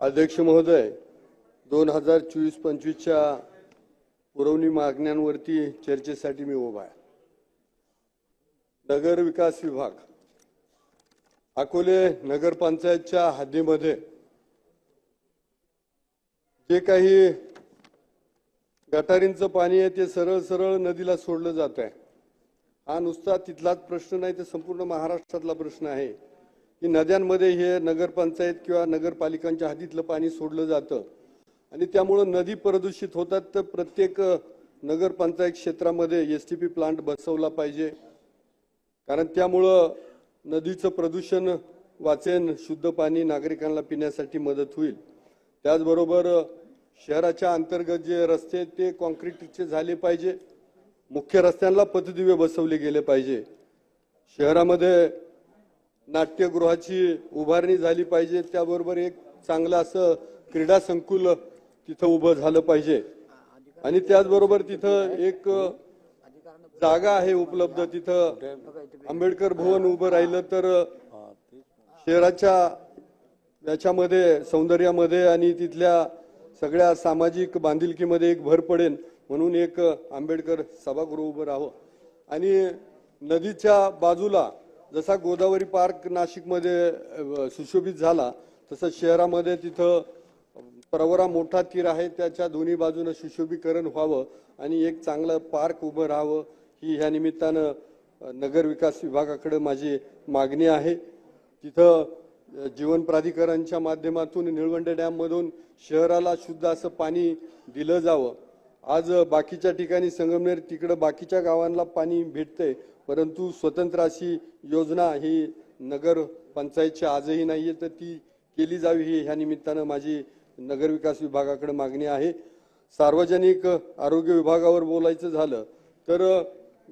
अध्यक्ष महोदय दोन हजार चोवीस पंचवीसच्या पुरवणी मागण्यांवरती चर्चेसाठी मी उभा आहे. नगर विकास विभाग अकोले नगरपंचायतच्या हद्दीमध्ये जे काही गटारींचं पाणी आहे ते सरळ सरळ नदीला सोडलं जात आहे हा नुसता तिथलाच प्रश्न नाही तर संपूर्ण महाराष्ट्रातला प्रश्न आहे. की नद्यांमध्ये हे नगरपंचायत किंवा नगरपालिकांच्या हद्दीतलं पाणी सोडलं जातं. आणि त्यामुळं नदी प्रदूषित होतात तर प्रत्येक नगरपंचायत क्षेत्रामध्ये एस टी पी प्लांट बसवला पाहिजे. कारण त्यामुळं नदीचं प्रदूषण वाचेन शुद्ध पाणी नागरिकांना पिण्यासाठी मदत होईल. त्याचबरोबर शहराच्या अंतर्गत जे रस्ते आहेत ते कॉन्क्रीटचे झाले पाहिजे. मुख्य रस्त्यांना पथदिवे बसवले गेले पाहिजे. शहरामध्ये नाट्यगृहाची उभारणी झाली पाहिजे त्याबरोबर एक चांगलं असं क्रीडा संकुल तिथं उभं झालं पाहिजे. आणि त्याचबरोबर तिथं एक जागा आहे उपलब्ध तिथं. आंबेडकर भवन उभं राहिलं तर शहराच्या याच्यामध्ये सौंदर्यामध्ये आणि तिथल्या सगळ्या सामाजिक बांधिलकीमध्ये एक भर पडेल म्हणून एक आंबेडकर सभागृह उभं राहावं. आणि नदीच्या बाजूला जसा गोदावरी पार्क नाशिकमध्ये सुशोभित झाला तसं शहरामध्ये तिथं प्रवरा मोठा तीर आहे. त्याच्या दोन्ही बाजूनं सुशोभीकरण व्हावं आणि एक चांगलं पार्क उभं राहावं ही ह्या निमित्तानं नगर विकास विभागाकडे माझी मागणी आहे. तिथं जीवन प्राधिकरणच्या माध्यमातून निळवंडे डॅममधून शहराला शुद्ध असं पाणी दिलं जावं. आज बाकीच्या ठिकाणी संगमनेर तिकडं बाकीच्या गावांना पाणी भेटतंय परंतु स्वतंत्र अशी योजना ही नगर पंचायतची आजही आहे तर ती केली जावी ही ह्या निमित्तानं माझी नगर विकास विभागाकडे मागणी आहे. सार्वजनिक आरोग्य विभागावर बोलायचं झालं तर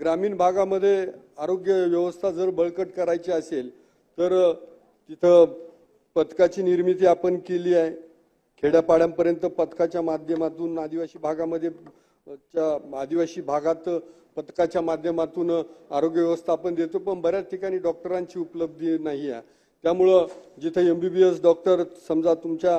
ग्रामीण भागामध्ये आरोग्य व्यवस्था जर बळकट करायची असेल तर तिथं पथकाची निर्मिती आपण केली आहे. खेड्यापाड्यांपर्यंत पथकाच्या माध्यमातून आदिवासी भागामध्ये च्या आदिवासी भागात पथकाच्या माध्यमातून आरोग्य व्यवस्थापन देतो पण बऱ्याच ठिकाणी डॉक्टरांची उपलब्धी नाही आहे. त्यामुळं जिथे M B B S doctor समजा तुमच्या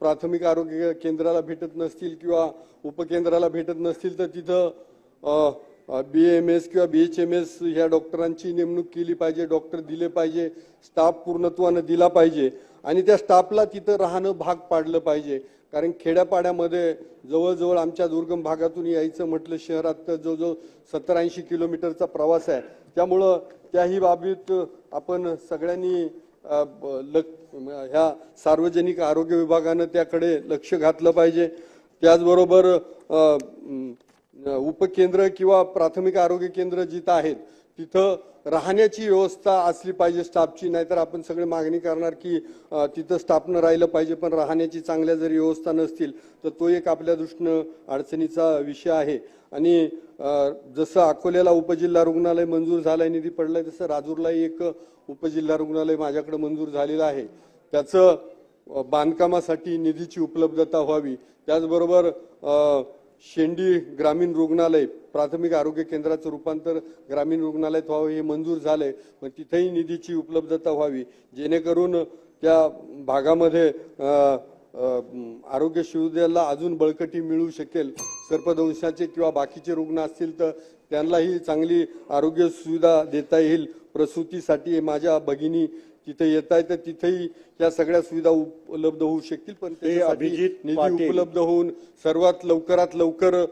प्राथमिक आरोग्य केंद्राला भेटत नसतील किंवा उपकेंद्राला भेटत नसतील तर तिथं बी एम एस किंवा बी एच एम एस ह्या डॉक्टरांची नेमणूक केली पाहिजे डॉक्टर दिले पाहिजे स्टाफ पूर्णत्वानं दिला पाहिजे आणि त्या स्टाफला तिथं राहणं भाग पाडलं पाहिजे. कारण खेड्यापाड्यामध्ये जवळजवळ आमच्या दुर्गम भागातून यायचं म्हटलं शहरात तर जवळजवळ सत्तर ऐंशी किलोमीटरचा प्रवास आहे. त्यामुळं त्याही बाबीत आपण सगळ्यांनी ब- ह्या सार्वजनिक आरोग्य विभागानं त्याकडे लक्ष घातलं पाहिजे. त्याचबरोबर उपकेंद्र किंवा प्राथमिक आरोग्य केंद्र जिथं आहेत तिथं राहण्याची व्यवस्था असली पाहिजे स्टाफची. नाहीतर आपण सगळे मागणी करणार की तिथं स्टाफनं राहिलं पाहिजे पण राहण्याची चांगल्या जरी व्यवस्था नसतील तर तो एक आपल्या दृष्टीनं अडचणीचा विषय आहे. आणि जसं अकोल्याला उपजिल्हा रुग्णालय मंजूर झालंय निधी पडलाय तसं राजूरलाही एक उपजिल्हा रुग्णालय माझ्याकडे मंजूर झालेलं आहे. त्याचं बांधकामासाठी निधीची उपलब्धता व्हावी. त्याचबरोबर शेंडी ग्रामीण रुग्णालय प्राथमिक आरोग्य केंद्राचं रूपांतर ग्रामीण रुग्णालयात व्हावं हे मंजूर झालंय. पण तिथेही निधीची उपलब्धता व्हावी जेणेकरून त्या भागामध्ये आरोग्य सुविधेला अजून बळकटी मिळू शकेल. सर्पदंशाचे किंवा बाकीचे रुग्ण असतील तर त्यांनाही चांगली आरोग्य सुविधा देता येईल प्रसूतीसाठी. माझ्या भगिनी तिथे येत आहे तर तिथेही या सगळ्या सुविधा उपलब्ध होऊ शकतील. पण त्याच्यासाठी अभिजित निधी. उपलब्ध होऊन सर्वात लवकरात लवकर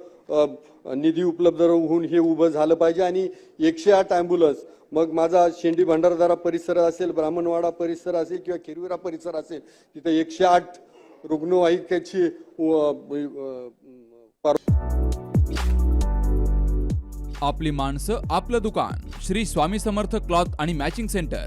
निधी उपलब्ध होऊन हे उभं झालं पाहिजे. आणि एकशे आठ अँब्युलन्स मग माझा शेंडी भंडारदारा परिसर असेल ब्राह्मणवाडा परिसर असेल किंवा खिरविरा परिसर असेल तिथे एकशे आठ रुग्णवाहिकेची आपली माणसं आपलं दुकान. श्री स्वामी समर्थ क्लॉथ आणि मॅचिंग सेंटर.